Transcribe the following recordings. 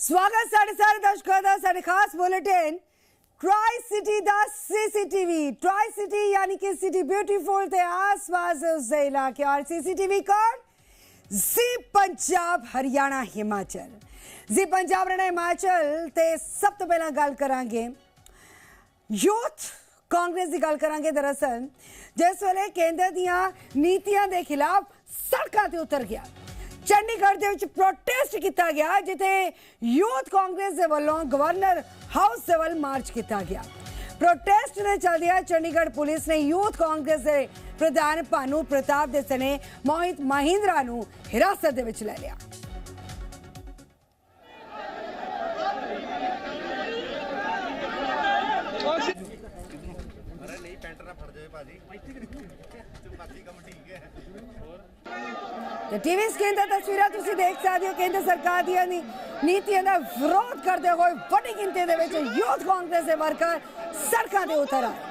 ਸਵਾਗਤ ਸਾਡੇ ਸਾਰੇ ਦਰਸ਼ਕਾਂ ਦਾ, ਸਾਡੇ ਖਾਸ ਬੁਲੇਟਿਨ ਟਰਾਈ ਸਿਟੀ ਦਾ ਸੀਸੀਟੀਵੀ ਟਰਾਈ ਸਿਟੀ ਯਾਨੀ ਕਿ ਸਿਟੀ ਬਿਊਟੀਫੁਲ ਤੇ ਆਸ-ਪਾਸ ਦੇ ਇਲਾਕੇ ਔਰ ਸੀਸੀਟੀਵੀ ਕੌਣ ਜੀ ਪੰਜਾਬ ਹਰਿਆਣਾ ਹਿਮਾਚਲ ਜੀ ਪੰਜਾਬ ਹਰਿਆਣਾ ਹਿਮਾਚਲ ਤੇ ਸਭ ਤੋਂ ਪਹਿਲਾਂ ਗੱਲ ਕਰਾਂਗੇ ਯੂਥ ਕਾਂਗਰਸ ਦੀ ਗੱਲ ਕਰਾਂਗੇ ਦਰਅਸਲ। ਜਿਸ ਵੇਲੇ ਕੇਂਦਰ ਦੀਆਂ ਨੀਤੀਆਂ ਦੇ ਖਿਲਾਫ ਸੜਕਾਂ ਤੇ ਉਤਰ ਗਿਆ। ਚੰਡੀਗੜ੍ਹ ਦੇ ਵਿੱਚ ਪ੍ਰੋਟੈਸਟ ਕੀਤਾ ਗਿਆ, ਜਿੱਥੇ ਯੂਥ ਕਾਂਗਰਸ ਦੇ ਵੱਲੋਂ ਗਵਰਨਰ ਹਾਊਸ ਦੇ ਵੱਲ ਮਾਰਚ ਕੀਤਾ ਗਿਆ। ਪ੍ਰੋਟੈਸਟ ਦੇ ਚੱਲਦਿਆਂ ਚੰਡੀਗੜ੍ਹ ਪੁਲਿਸ ਨੇ ਯੂਥ ਕਾਂਗਰਸ ਦੇ ਪ੍ਰਧਾਨ ਭਾਨੂ ਪ੍ਰਤਾਪ ਦੇ ਸਣੇ ਮੋਹਿਤ ਮਹਿੰਦਰਾ ਨੂੰ ਹਿਰਾਸਤ ਦੇ ਵਿੱਚ ਲੈ ਲਿਆ। ਅਰੇ ਨਹੀਂ, ਪੈਂਟ ਨਾ ਫੜ ਜਾਏ ਭਾਜੀ। ਤੂੰ ਬਾਕੀ ਤੇ ਟੀਵੀ ਸਕਰੀਨ ਤੇ ਤਸਵੀਰਾਂ ਤੁਸੀਂ ਦੇਖ ਸਕਦੇ ਹੋ, ਕੇਂਦਰ ਸਰਕਾਰ ਦੀਆਂ ਨੀਤੀਆਂ ਦਾ ਵਿਰੋਧ ਕਰਦੇ ਹੋਏ ਵੱਡੀ ਗਿਣਤੀ ਦੇ ਵਿੱਚ ਯੂਥ ਕਾਂਗਰਸ ਦੇ ਵਰਕਰ ਸੜਕਾਂ ਤੇ ਉਤਰ ਆਏ।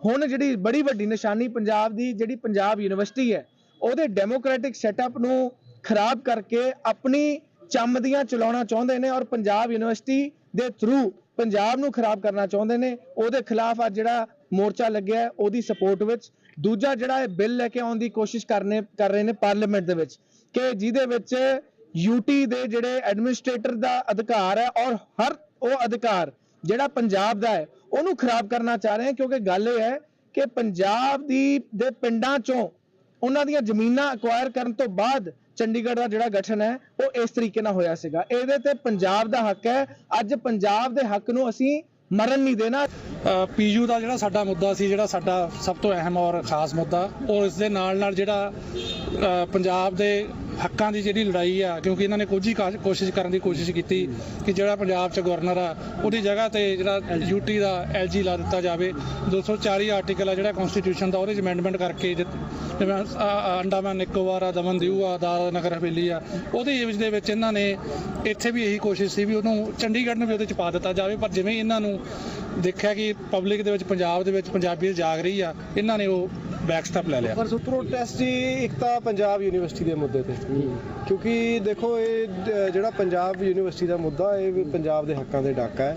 ਹੁਣ ਜਿਹੜੀ ਬੜੀ ਵੱਡੀ ਨਿਸ਼ਾਨੀ ਪੰਜਾਬ ਦੀ, ਜਿਹੜੀ ਪੰਜਾਬ ਯੂਨੀਵਰਸਿਟੀ ਹੈ, ਉਹਦੇ ਡੈਮੋਕ੍ਰੈਟਿਕ ਸੈਟਅਪ ਨੂੰ ਖਰਾਬ ਕਰਕੇ ਆਪਣੀ ਚੰਮਦੀਆਂ ਚਲਾਉਣਾ ਚਾਹੁੰਦੇ ਨੇ ਔਰ ਪੰਜਾਬ ਯੂਨੀਵਰਸਿਟੀ ਦੇ ਥਰੂ ਪੰਜਾਬ ਨੂੰ ਖਰਾਬ ਕਰਨਾ ਚਾਹੁੰਦੇ ਨੇ, ਉਹਦੇ ਖਿਲਾਫ ਅੱਜ ਜਿਹੜਾ ਮੋਰਚਾ ਲੱਗਿਆ ਉਹਦੀ ਸਪੋਰਟ ਵਿੱਚ। ਦੂਜਾ ਜਿਹੜਾ ਇਹ ਬਿੱਲ ਲੈ ਕੇ ਆਉਣ ਦੀ ਕੋਸ਼ਿਸ਼ ਕਰਨੇ, ਕਰ ਰਹੇ ਨੇ ਪਾਰਲੀਮੈਂਟ ਦੇ ਵਿੱਚ ਕਿ ਜਿਹਦੇ ਵਿੱਚ ਯੂਟੀ ਦੇ ਜਿਹੜੇ ਐਡਮਿਨਿਸਟ੍ਰੇਟਰ ਦਾ ਅਧਿਕਾਰ ਹੈ ਔਰ ਹਰ ਉਹ ਅਧਿਕਾਰ ਜਿਹੜਾ ਪੰਜਾਬ ਦਾ ਹੈ, ਉਹਨੂੰ ਖਰਾਬ ਕਰਨਾ ਚਾਹ ਰਹੇ ਹੈ ਕਿਉਂਕਿ ਗੱਲ ਇਹ ਹੈ ਕਿ ਪੰਜਾਬ ਦੀ, ਦੇ ਪਿੰਡਾਂ ਚੋਂ ਉਹਨਾਂ ਦੀਆਂ ਜ਼ਮੀਨਾਂ ਅਕਵਾਇਰ ਕਰਨ ਤੋਂ ਬਾਅਦ ਚੰਡੀਗੜ੍ਹ ਦਾ ਜਿਹੜਾ ਗਠਨ ਹੈ, ਉਹ ਇਸ ਤਰੀਕੇ ਨਾਲ ਹੋਇਆ ਸੀਗਾ। ਇਹਦੇ ਤੇ ਪੰਜਾਬ ਦਾ ਹੱਕ ਹੈ। ਅੱਜ ਪੰਜਾਬ ਦੇ ਹੱਕ ਨੂੰ ਅਸੀਂ ਮਰਨ ਨਹੀਂ ਦੇਣਾ। ਪੀਯੂ ਦਾ ਜਿਹੜਾ ਸਾਡਾ ਮੁੱਦਾ ਸੀ, ਜਿਹੜਾ ਸਾਡਾ ਸਭ ਤੋਂ ਅਹਿਮ ਔਰ ਖਾਸ ਮੁੱਦਾ, ਔਰ ਇਸ ਦੇ ਨਾਲ ਨਾਲ ਜਿਹੜਾ ਪੰਜਾਬ ਦੇ ਹੱਕਾਂ ਦੀ ਜਿਹੜੀ ਲੜਾਈ ਆ, ਕਿਉਂਕਿ ਇਹਨਾਂ ਨੇ ਕੁਝ ਹੀ ਕਾ- ਕੋਸ਼ਿਸ਼ ਕਰਨ ਦੀ ਕੋਸ਼ਿਸ਼ ਕੀਤੀ ਕਿ ਜਿਹੜਾ ਪੰਜਾਬ 'ਚ ਗਵਰਨਰ ਆ, ਉਹਦੀ ਜਗ੍ਹਾ ਤੇ ਜਿਹੜਾ ਯੂਟੀ ਦਾ ਐਲਜੀ ਲਾ ਦਿੱਤਾ ਜਾਵੇ। 240 ਆਰਟੀਕਲ ਆ ਜਿਹੜਾ ਕਨਸਟੀਟਿਊਸ਼ਨ ਦਾ, ਉਹਦੇ 'ਚ ਅਮੈਂਡਮੈਂਟ ਕਰਕੇ ਜਿ- ਜਿਵੇਂ ਅ- ਅ- ਅੰਡਾਮਾਨ ਨਿਕੋਬਾਰ ਆ, ਦਮਨ ਦਿਊ ਆ ਦਾਦਰਾ ਨਗਰ ਹਵੇਲੀ ਆ, ਉਹਦੇ ਏਵਜ ਦੇ ਵਿੱਚ ਇਹਨਾਂ ਨੇ ਇੱਥੇ ਵੀ ਇਹੀ ਕੋਸ਼ਿਸ਼ ਸੀ ਵੀ ਉਹਨੂੰ ਚੰਡੀਗੜ੍ਹ ਨੂੰ ਵੀ ਉਹਦੇ 'ਚ ਪਾ ਦਿੱਤਾ ਜਾਵੇ, ਪਰ ਜਿਵੇਂ ਇਹਨਾਂ ਨੂੰ ਦੇਖਿਆ ਕਿ ਪਬਲਿਕ ਦੇ ਵਿੱਚ, ਪੰਜਾਬ ਦੇ ਵਿੱਚ ਪੰਜਾਬੀਅਤ ਜਾਗ ਰਹੀ ਆ, ਇਹਨਾਂ ਨੇ ਉਹ ਬੈਕ ਸਟੈਪ ਲੈ ਲਿਆ। ਪਰ ਪ੍ਰੋਟੈਸਟ ਜੀ ਇੱਕ ਤਾਂ ਪੰਜਾਬ ਯੂਨੀਵਰਸਿਟੀ ਦੇ ਮੁੱਦੇ ਤੇ। ਕਿਉਂਕਿ ਦੇਖੋ ਇਹ ਜਿਹੜਾ ਪੰਜਾਬ ਯੂਨੀਵਰਸਿਟੀ ਦਾ ਮੁੱਦਾ ਇਹ ਵੀ ਪੰਜਾਬ ਦੇ ਹੱਕਾਂ ਦੇ ਡਾਕਾ ਹੈ।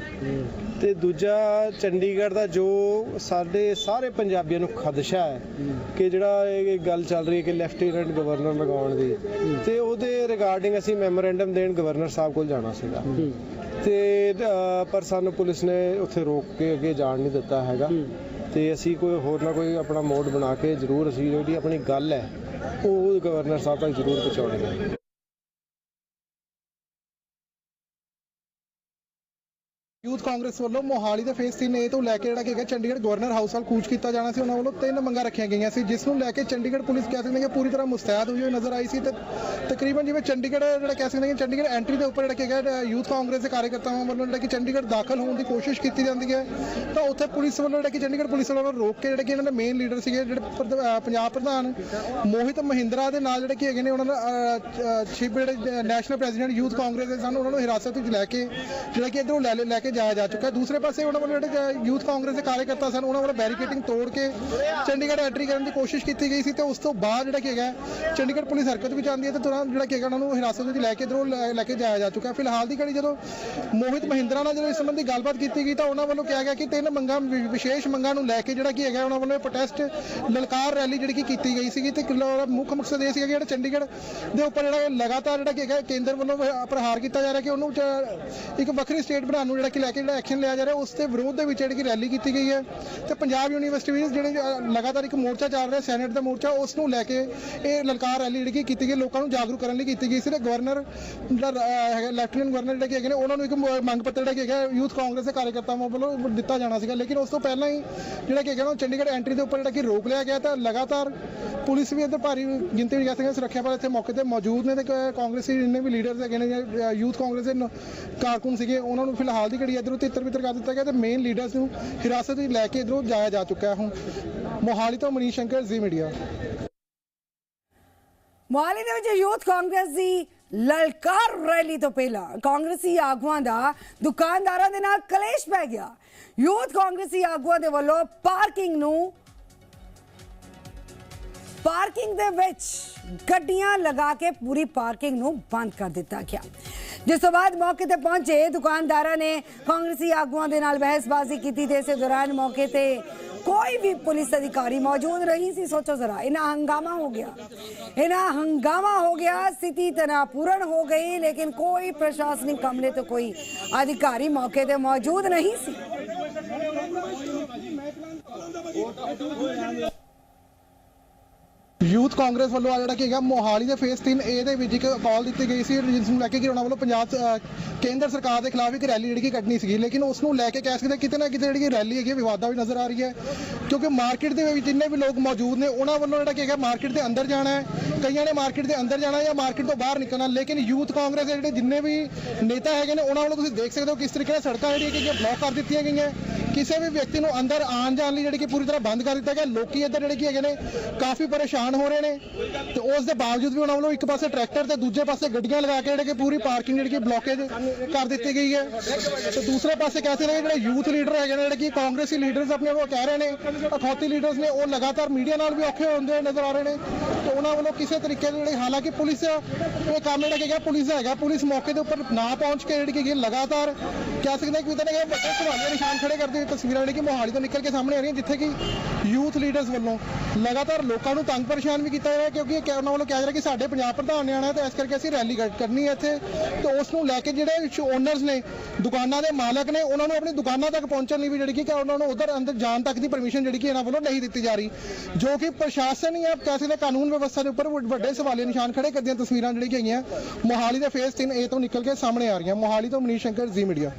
ਤੇ ਦੂਜਾ ਚੰਡੀਗੜ੍ਹ ਦਾ ਜੋ ਸਾਡੇ ਸਾਰੇ ਪੰਜਾਬੀਆਂ ਨੂੰ ਖਦਸ਼ਾ ਹੈ ਕਿ ਜਿਹੜਾ ਇਹ ਗੱਲ ਚੱਲ ਰਹੀ ਹੈ ਕਿ ਲੈਫਟੀਨੈਂਟ ਗਵਰਨਰ ਲਗਾਉਣ ਦੀ। ਤੇ ਉਹਦੇ ਰਿਗਾਰਡਿੰਗ ਅਸੀਂ ਮੈਮੋਰੈਂਡਮ ਦੇਣ ਗਵਰਨਰ ਸਾਹਿਬ ਕੋਲ ਜਾਣਾ ਸੀਗਾ। ਤੇ ਪਰ ਸਾਨੂੰ ਪੁਲਿਸ ਨੇ ਉੱਥੇ ਰੋਕ ਕੇ ਅੱਗੇ ਜਾਣ ਨਹੀਂ ਦਿੱਤਾ ਹੈਗਾ। ਤੇ ਅਸੀਂ ਕੋਈ ਹੋਰ ਨਾ ਕੋਈ ਆਪਣਾ ਮੋਡ ਬਣਾ ਕੇ ਜ਼ਰੂਰ ਅਸੀਂ ਜਿਹੜੀ ਆਪਣੀ ਗੱਲ ਹੈ, ਉਹ ਗਵਰਨਰ ਸਾਹਿਬ ਤੱਕ ਜ਼ਰੂਰ ਪਹੁੰਚਾਉਣੀ ਹੈ। ਯੂਥ ਕਾਂਗਰਸ ਵੱਲੋਂ ਮੋਹਾਲੀ ਦੇ ਫੇਸ 3 ਏ ਤੋਂ ਲੈ ਕੇ ਜਿਹੜਾ ਕਿ ਹੈਗਾ ਚੰਡੀਗੜ੍ਹ ਗਵਰਨਰ ਹਾਊਸ ਵੱਲ ਕੂਚ ਕੀਤਾ ਜਾਣਾ ਸੀ। ਉਹਨਾਂ ਵੱਲੋਂ ਤਿੰਨ ਮੰਗਾਂ ਰੱਖੀਆਂ ਗਈਆਂ ਸੀ, ਜਿਸ ਨੂੰ ਲੈ ਕੇ ਚੰਡੀਗੜ੍ਹ ਪੁਲਿਸ ਕਹਿ ਸਕਦੇ ਕਿ ਪੂਰੀ ਤਰ੍ਹਾਂ ਮੁਸਤੈਦ ਹੋਈ ਹੋਈ ਨਜ਼ਰ ਆਈ ਸੀ ਤੇ ਤਕਰੀਬਨ ਜਿਵੇਂ ਚੰਡੀਗੜ੍ਹ ਜਿਹੜਾ ਕਹਿ ਸਕਦੇ ਕਿ ਚੰਡੀਗੜ੍ਹ ਐਂਟਰੀ ਦੇ ਉੱਪਰ ਜਿਹੜਾ ਕਿ ਹੈਗਾ ਯੂਥ ਕਾਂਗਰਸ ਦੇ ਕਾਰਜਕਰਤਾਵਾਂ ਵੱਲੋਂ ਜਿਹੜਾ ਕਿ ਚੰਡੀਗੜ੍ਹ ਦਾਖਲ ਹੋਣ ਦੀ ਕੋਸ਼ਿਸ਼ ਕੀਤੀ ਜਾਂਦੀ ਹੈ। ਤਾਂ ਉੱਥੇ ਪੁਲਿਸ ਵੱਲੋਂ ਜਿਹੜਾ ਕਿ ਚੰਡੀਗੜ੍ਹ ਪੁਲਿਸ ਵੱਲੋਂ ਰੋਕ ਕੇ ਜਿਹੜੇ ਕਿ ਇਹਨਾਂ ਦੇ ਮੇਨ ਲੀਡਰ ਸੀਗੇ, ਜਿਹੜੇ ਪ੍ਰਧ- ਪੰਜਾਬ ਪ੍ਰਧਾਨ ਮੋਹਿਤ ਮਹਿੰਦਰਾ ਦੇ ਨਾਲ ਜਿਹੜੇ ਕਿ ਹੈਗੇ ਨੇ ਉਹਨਾਂ ਦਾ ਸ਼ਿਪ ਜਿਹੜੇ ਨੈਸ਼ਨਲ ਪ੍ਰੈਜ਼ੀਡੈਂਟ ਯੂਥ ਕਾਂਗਰਸ ਦੇ ਸਨ, ਉਹਨਾਂ ਨੂੰ ਹਿਰਾਸਤ ਵਿੱਚ ਲੈ ਕੇ ਜਿਹੜਾ ਕਿ ਇਧਰੋਂ ਲੈ ਲੈ ਕੇ ਜਾਇਆ ਜਾ ਚੁੱਕਾ। ਦੂਸਰੇ ਪਾਸੇ ਉਹਨਾਂ ਵੱਲੋਂ ਜਿਹੜੇ ਯੂਥ ਕਾਂਗਰਸ ਦੇ ਕਾਰਜਕਰਤਾ ਸਨ, ਉਹਨਾਂ ਵੱਲੋਂ ਬੈਰੀਕੇਡਿੰਗ ਤੋੜ ਕੇ ਚੰਡੀਗੜ੍ਹ ਐਂਟਰੀ ਕਰਨ ਦੀ ਕੋਸ਼ਿਸ਼ ਕੀਤੀ ਗਈ ਸੀ ਤੇ ਉਸ ਤੋਂ ਬਾਅਦ ਜਿਹੜਾ ਕਿ ਹੈਗਾ, ਚੰਡੀਗੜ੍ਹ ਪੁਲਿਸ ਹਰਕਤ ਵਿੱਚ ਆਉਂਦੀ ਹੈ ਤੇ ਤੁਰੰਤ ਜਿਹੜਾ ਕਿ ਹੈਗਾ, ਉਹਨਾਂ ਨੂੰ ਹਿਰਾਸਤ ਵਿੱਚ ਲੈ ਕੇ ਇਧਰੋਂ ਲੈ ਕੇ ਜਾਇਆ ਜਾ ਚੁੱਕਾ। ਫਿਲਹਾਲ ਦੀ ਘੜੀ ਜਦੋਂ ਮੋਹਿਤ ਮਹਿੰਦਰਾ ਨਾਲ ਜਦੋਂ ਇਸ ਸੰਬੰਧੀ ਗੱਲਬਾਤ ਕੀਤੀ ਗਈ ਤਾਂ ਉਹਨਾਂ ਵੱਲੋਂ ਕਿਹਾ ਗਿਆ ਕਿ ਤਿੰਨ ਮੰਗਾਂ ਵਿਸ਼ੇਸ਼ ਮੰਗਾਂ ਨੂੰ ਲੈ ਕੇ ਜਿਹੜਾ ਕੀ ਹੈਗਾ, ਉਹਨਾਂ ਵੱਲੋਂ ਪ੍ਰੋਟੈਸਟ ਲਲਕਾਰ ਰੈਲੀ ਜਿਹੜੀ ਕਿ ਕੀਤੀ ਗਈ ਸੀਗੀ ਤੇ ਮੁੱਖ ਮਕਸਦ ਇਹ ਸੀਗਾ ਕਿ ਜਿਹੜਾ ਚੰਡੀਗੜ੍ਹ ਦੇ ਉੱਪਰ ਜਿਹੜਾ ਲਗਾਤਾਰ ਜਿਹੜਾ ਕੀ ਹੈਗਾ, ਕੇਂਦਰ ਵੱਲੋਂ ਪ੍ਰਹਾਰ ਕੀਤਾ ਜਾ ਰਿਹਾ ਕਿ ਉਹਨੂੰ ਇੱਕ ਵੱਖਰੀ ਸਟੇਟ ਬਣਾਉਣ ਨੂੰ ਜਿਹੜਾ ਕਿ ਲੈ ਕੇ ਜਿਹੜਾ ਐਕਸ਼ਨ ਲਿਆ ਜਾ ਰਿਹਾ, ਉਸ ਦੇ ਵਿਰੋਧ ਦੇ ਵਿੱਚ ਜਿਹੜੀ ਕਿ ਰੈਲੀ ਕੀਤੀ ਗਈ ਹੈ ਤੇ ਪੰਜਾਬ ਯੂਨੀਵਰਸਿਟੀ ਵਿੱਚ ਜਿਹੜੇ ਲਗਾਤਾਰ ਇੱਕ ਮੋਰਚਾ ਚੱਲ ਰਿਹਾ ਸੈਨੇਟ ਦਾ ਮੋਰਚਾ, ਉਸ ਨੂੰ ਲੈ ਕੇ ਇਹ ਲਲਕਾਰ ਰੈਲੀ ਜਿਹੜੀ ਕਿ ਕੀਤੀ ਗਈ, ਲੋਕਾਂ ਨੂੰ ਜਾਗਰੂਕ ਕਰਨ ਲਈ ਕੀਤੀ ਗਈ ਸੀ ਤੇ ਗਵਰਨਰ ਜਿਹੜਾ ਹੈਗਾ ਲੈਫਟੀਨੈਂਟ ਗਵਰਨਰ ਜਿਹੜੇ ਕਿ ਹੈਗੇ ਨੇ, ਉਹਨਾਂ ਨੂੰ ਇੱਕ ਮੰਗ ਪੱਤਰ ਜਿਹੜਾ ਕਿ ਹੈਗਾ ਯੂਥ ਕਾਂਗਰਸ ਦੇ ਕਾਰਜਕਰਤਾਵਾਂ ਵੱਲੋਂ ਦਿੱਤਾ ਜਾਣਾ ਸੀਗਾ। ਲੇਕਿਨ ਉਸ ਤੋਂ ਪਹਿਲਾਂ ਹੀ ਜਿਹੜਾ ਕਿ ਹੈਗਾ ਉਹ ਚੰਡੀਗੜ੍ਹ ਐਂਟਰੀ ਦੇ ਉੱਪਰ ਜਿਹੜਾ ਕਿ ਰੋਕ ਲਿਆ ਗਿਆ ਤਾਂ ਲਗਾਤਾਰ ਪੁਲਿਸ ਵੀ ਇੱਥੇ ਭਾਰੀ ਗਿਣਤੀ ਵਿੱਚ ਕਹਿੰਦੇ ਸੁਰੱਖਿਆ ਬਲ ਇੱਥੇ ਮੌਕੇ ਤੇ ਮੌਜੂਦ ਨੇ ਤੇ ਕਾਂਗਰਸੀ ਜਿੰਨੇ ਵੀ ਲੀਡਰਸ ਹੈਗੇ ਨੇ ਜਾਂ ਯੂਥ ਕਾਂਗਰਸ ਦੇ ਕਾਰਕੁਨ ਸੀਗੇ, ਉਹਨਾਂ ਨੂੰ ਫਿਲਹਾਲ ਦੀ ਘੜੀ ਇੱਧਰੋਂ ਤਿੱਤਰ ਬਿੱਤਰ ਕਰ ਦਿੱਤਾ ਗਿਆ ਤੇ ਮੇਨ ਲੀਡਰਸ ਨੂੰ ਹਿਰਾਸਤ ਵਿੱਚ ਲੈ ਕੇ ਇੱਧਰੋਂ ਜਾਇਆ ਜਾ ਚੁੱਕਾ ਹੈ ਹੁਣ। ਮੋਹਾਲੀ ਤੋਂ ਮਨੀਸ਼ ਸ਼ੰਕਰ, ਜ਼ੀ ਮੀਡੀਆ। ਮੋਹਾਲੀ ਦੇ ਵਿੱਚ ਯੂਥ ਕਾਂਗਰਸ ਦੀ ਲਲਕਾਰ ਰੈਲੀ ਤੋਂ ਪਹਿਲਾਂ ਕਾਂਗਰਸੀ ਆਗੂਆਂ ਦਾ ਦੁਕਾਨਦਾਰਾਂ ਦੇ ਨਾਲ ਕਲੇਸ਼ ਪੈ ਗਿਆ। ਯੂਥ ਕਾਂਗਰਸੀ ਆਗੂਆਂ ਦੇ ਵੱਲੋਂ ਪਾਰਕਿੰਗ ਨੂੰ ਪਾਰਕਿੰਗ ਦੇ ਵਿੱਚ ਗੱਡੀਆਂ ਲਗਾ ਕੇ ਪੂਰੀ ਪਾਰਕਿੰਗ ਨੂੰ ਬੰਦ ਕਰ ਦਿੱਤਾ ਗਿਆ। ਜਿਸ ਤੋਂ ਬਾਅਦ ਮੌਕੇ ਤੇ ਪਹੁੰਚੇ ਦੁਕਾਨਦਾਰਾਂ ਨੇ ਕਾਂਗਰਸੀ ਆਗੂਆਂ ਦੇ ਨਾਲ ਬਹਿਸਬਾਜ਼ੀ ਕੀਤੀ ਤੇ ਇਸੇ ਦੌਰਾਨ ਮੌਕੇ ਤੇ ਕੋਈ ਵੀ ਪੁਲਿਸ ਅਧਿਕਾਰੀ ਮੌਜੂਦ ਨਹੀਂ ਸੀ। ਸੋਚੋ ਜ਼ਰਾ ਇਹਨਾਂ ਹੰਗਾਮਾ ਹੋ ਗਿਆ। ਇਹਨਾਂ ਹੰਗਾਮਾ ਹੋ ਗਿਆ, ਸਥਿਤੀ ਤਣਾਪੂਰਨ ਹੋ ਗਈ, ਲੇਕਿਨ ਕੋਈ ਪ੍ਰਸ਼ਾਸਨਿਕ ਕਮਲੇ ਤੋਂ ਕੋਈ ਅਧਿਕਾਰੀ ਮੌਕੇ ਤੇ ਮੌਜੂਦ ਨਹੀਂ ਸੀ। ਯੂਥ ਕਾਂਗਰਸ ਵੱਲੋਂ ਆ ਜਿਹੜਾ ਕਿ ਹੈਗਾ ਮੋਹਾਲੀ ਦੇ ਫੇਸ 3 ਏ ਦੇ ਵਿੱਚ ਇੱਕ ਕਾਲ ਦਿੱਤੀ ਗਈ ਸੀ ਜਿਸ ਨੂੰ ਲੈ ਕੇ ਕਿ ਉਹਨਾਂ ਵੱਲੋਂ ਪੰਜਾਬ ਕੇਂਦਰ ਸਰਕਾਰ ਦੇ ਖਿਲਾਫ ਇੱਕ ਰੈਲੀ ਜਿਹੜੀ ਕਿ ਕੱਢਣੀ ਸੀਗੀ। ਲੇਕਿਨ ਉਸ ਨੂੰ ਲੈ ਕੇ ਕਹਿ ਸਕਦੇ ਕਿਤੇ ਨਾ ਕਿਤੇ ਜਿਹੜੀ ਰੈਲੀ ਹੈਗੀ ਹੈ, ਵਿਵਾਦਾਂ ਵੀ ਨਜ਼ਰ ਆ ਰਹੀ ਹੈ ਕਿਉਂਕਿ ਮਾਰਕੀਟ ਦੇ ਵਿੱਚ ਜਿੰਨੇ ਵੀ ਲੋਕ ਮੌਜੂਦ ਨੇ ਉਹਨਾਂ ਵੱਲੋਂ ਜਿਹੜਾ ਕਿ ਹੈਗਾ ਮਾਰਕੀਟ ਦੇ ਅੰਦਰ ਜਾਣਾ ਹੈ। ਕਈਆਂ ਨੇ ਮਾਰਕੀਟ ਦੇ ਅੰਦਰ ਜਾਣਾ ਜਾਂ ਮਾਰਕੀਟ ਤੋਂ ਬਾਹਰ ਨਿਕਲਣਾ। ਲੇਕਿਨ ਯੂਥ ਕਾਂਗਰਸ ਦੇ ਜਿਹੜੇ ਜਿੰਨੇ ਵੀ ਨੇਤਾ ਹੈਗੇ ਨੇ ਉਹਨਾਂ ਵੱਲੋਂ ਤੁਸੀਂ ਦੇਖ ਸਕਦੇ ਹੋ ਕਿਸ ਤਰੀਕੇ ਨਾਲ ਸੜਕਾਂ ਜਿਹੜੀਆਂ ਕਿ ਬਲੌਕ ਕਰ ਦਿੱਤੀਆਂ ਗਈਆਂ। ਕਿਸੇ ਵੀ ਵਿਅਕਤੀ ਨੂੰ ਅੰਦਰ ਆਉਣ ਜਾਣ ਲਈ ਜਿਹੜੀ ਕਿ ਪੂਰੀ ਤਰ੍ਹਾਂ ਬੰਦ ਕਰ ਦਿੱਤਾ ਗਿਆ। ਲੋਕੀ ਇੱਧਰ ਜਿਹੜੇ ਕੀ ਹੈਗੇ ਨੇ, ਕਾਫੀ ਪਰੇਸ਼ਾਨ ਹੋ ਰਹੇ ਨੇ। ਤੇ ਉਸ ਦੇ ਬਾਵਜੂਦ ਵੀ ਉਹਨਾਂ ਵੱਲੋਂ ਇੱਕ ਪਾਸੇ ਟਰੈਕਟਰ ਤੇ ਦੂਜੇ ਪਾਸੇ ਗੱਡੀਆਂ ਲਗਾ ਕੇ ਜਿਹੜੇ ਕਿ ਪੂਰੀ ਪਾਰਕਿੰਗ ਜਿਹੜੀ ਕਿ ਬਲੌਕੇਜ ਕਰ ਦਿੱਤੀ ਗਈ ਹੈ। ਤੇ ਦੂਸਰੇ ਪਾਸੇ ਕਹਿੰਦੇ ਨੇ ਜਿਹੜੇ ਯੂਥ ਲੀਡਰ ਹੈਗੇ ਨੇ, ਜਿਹੜੇ ਕਿ ਕਾਂਗਰਸੀ ਲੀਡਰਸ ਆਪਣੇ ਉਹ ਕਹਿ ਰਹੇ ਨੇ, ਅਖੌਤੀ ਲੀਡਰਸ ਨੇ, ਉਹ ਲਗਾਤਾਰ ਮੀਡੀਆ ਨਾਲ ਵੀ ਔਖੇ ਹੁੰਦੇ ਨਜ਼ਰ ਆ ਰਹੇ ਨੇ। ਤੇ ਉਹਨਾਂ ਵੱਲੋਂ ਕਿਸੇ ਤਰੀਕੇ ਦੇ ਜਿਹੜੇ ਹਾਲਾਂਕਿ ਪੁਲਿਸ ਇਹ ਕੰਮ ਜਿਹੜਾ ਕਿ ਹੈਗਾ ਪੁਲਿਸ ਦਾ ਹੈਗਾ, ਪੁਲਿਸ ਮੌਕੇ ਦੇ ਉੱਪਰ ਨਾ ਪਹੁੰਚ ਕੇ ਜਿਹੜੀ ਕਿ ਲਗਾਤਾਰ ਕਹਿ ਸਕਦੇ ਹਾਂ ਕਿ ਉਹਦੇ ਨੇ ਵੱਡੇ ਸਵਾਲੀਆ ਨਿਸ਼ਾਨ ਖੜੇ ਕਰਦੇ ਹੋਏ ਤਸਵੀਰਾਂ ਜਿਹੜੀਆਂ ਕਿ ਮੋਹਾਲੀ ਤੋਂ ਨਿਕਲ ਕੇ ਸਾਹਮਣੇ ਆ ਰਹੀਆਂ, ਜਿੱਥੇ ਕਿ ਯੂਥ ਲੀਡਰਸ ਵੱਲੋਂ ਲਗਾਤਾਰ ਲੋਕਾਂ ਨੂੰ ਤੰਗ ਪਰੇਸ਼ਾਨ ਵੀ ਕੀਤਾ ਜਾ ਰਿਹਾ, ਕਿਉਂਕਿ ਇਹ ਉਹਨਾਂ ਵੱਲੋਂ ਕਿਹਾ ਜਾ ਰਿਹਾ ਕਿ ਸਾਡੇ ਪੰਜਾਬ ਪ੍ਰਧਾਨ ਨੇ ਆਉਣਾ ਹੈ ਤੇ ਇਸ ਕਰਕੇ ਅਸੀਂ ਰੈਲੀ ਕਰਨੀ ਹੈ ਇੱਥੇ। ਤੇ ਉਸ ਨੂੰ ਲੈ ਕੇ ਜਿਹੜੇ ਓਨਰਸ ਨੇ, ਦੁਕਾਨਾਂ ਦੇ ਮਾਲਕ ਨੇ, ਉਹਨਾਂ ਨੂੰ ਆਪਣੀ ਦੁਕਾਨਾਂ ਤੱਕ ਪਹੁੰਚਣ ਲਈ ਵੀ ਜਿਹੜੀ ਕਿ ਉਹਨਾਂ ਨੂੰ ਉਧਰ ਅੰਦਰ ਜਾਣ ਤੱਕ ਦੀ ਪਰਮਿਸ਼ਨ ਜਿਹੜੀ ਕਿ ਇਹਨਾਂ ਵੱਲੋਂ ਨਹੀਂ ਦਿੱਤੀ ਜਾ ਰਹੀ। ਜੋ ਕਿ ਪ੍ਰਸ਼ਾਸਨ ਜਾਂ ਕਹਿ ਸਕਦੇ ਕਾਨੂੰਨ ਵਿਵਸਥਾ ਦੇ ਉੱਪਰ ਵੱਡੇ ਸਵਾਲੀਆ ਨਿਸ਼ਾਨ ਖੜੇ ਕਰਦੀਆਂ ਤਸਵੀਰਾਂ ਜਿਹੜੀ ਕਿ ਹੈਗੀਆਂ ਮੋਹਾਲੀ ਦੇ ਫੇਸ 3 ਏ ਤੋਂ ਨਿਕਲ ਕੇ ਸਾਹਮਣੇ ਆ ਰਹੀਆਂ। ਮੋਹਾਲੀ ਤੋਂ ਮਨੀਸ਼ ਸ਼ੰਕਰ ਜ਼ੀ ਮੀਡੀਆ